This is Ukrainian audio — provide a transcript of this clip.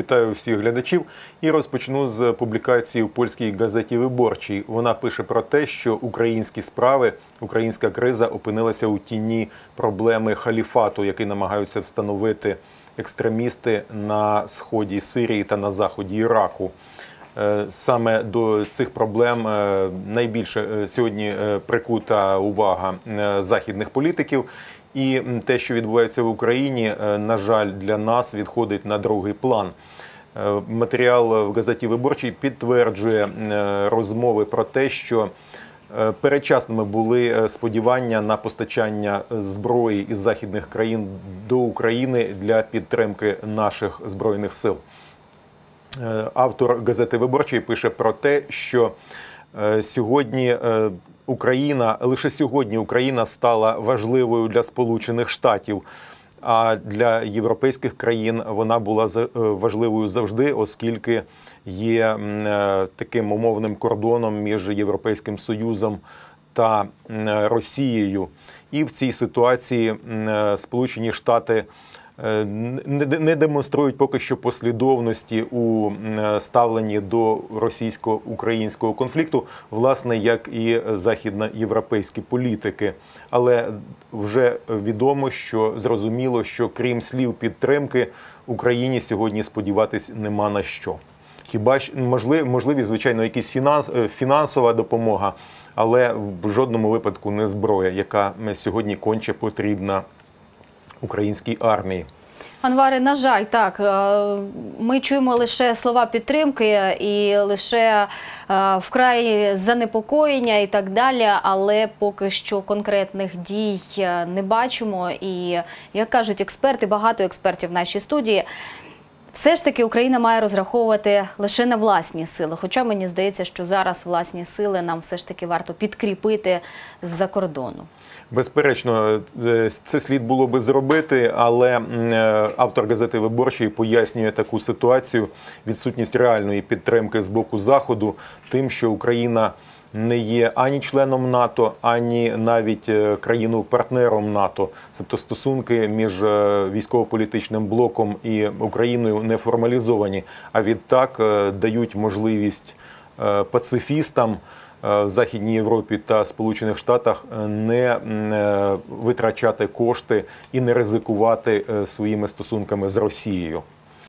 Вітаю всіх глядачів і розпочну з публікації в польській газеті Виборчій. Вона пише про те, що українські справи, українська криза опинилася у тіні проблеми халіфату, який намагаються встановити екстремісти на сході Сирії та на заході Іраку. Е, Саме до цих проблем е, найбільше е, сьогодні прикута увага західних політиків. І те, що відбувається в Україні, е, на жаль, для нас відходить на другий план. Е, Матеріал в газеті Виборчий підтверджує е, розмови про те, що передчасними були сподівання на постачання зброї із західних країн до України для підтримки наших збройних сил. Автор газети Виборчої пише про те, що сьогодні Україна лише сьогодні Україна стала важливою для Сполучених Штатів. А для європейських країн вона була е, важливою завжди, оскільки є е, таким умовним кордоном між Європейським Союзом та е, Росією. І в цій ситуації Сполучені Штати не демонструють поки що послідовності у ставленні до російсько-українського конфлікту, власне, як і західноєвропейські політики. Але вже відомо, що зрозуміло, що крім слів підтримки Україні сьогодні сподіватись нема на що. Хіба ж можливі, можливі, звичайно, якісь фінанс, е, фінансова допомога, але в жодному випадку не зброя, яка е, сьогодні конче потрібна українській армії. Анвари, на жаль, так е, ми чуємо лише слова підтримки і лише е, вкрай занепокоєння і так далі, але поки що конкретних дій е, не бачимо. І як кажуть експерти, багато експертів в нашій студії. Все ж таки Україна має розраховувати лише на власні сили. Хоча мені здається, що зараз власні сили нам все ж таки варто підкріпити з-за кордону. Безперечно, е, це слід було би зробити, але е, автор газети Виборчий пояснює таку ситуацію, відсутність реальної підтримки з боку Заходу, тим, що Україна не є ані членом НАТО, ані навіть е, країною-партнером НАТО. Тобто стосунки між е, військово-політичним блоком і Україною не формалізовані, а відтак е, дають можливість пацифістам в Західній Європі та Сполучених Штатах не витрачати кошти і не ризикувати своїми стосунками з Росією.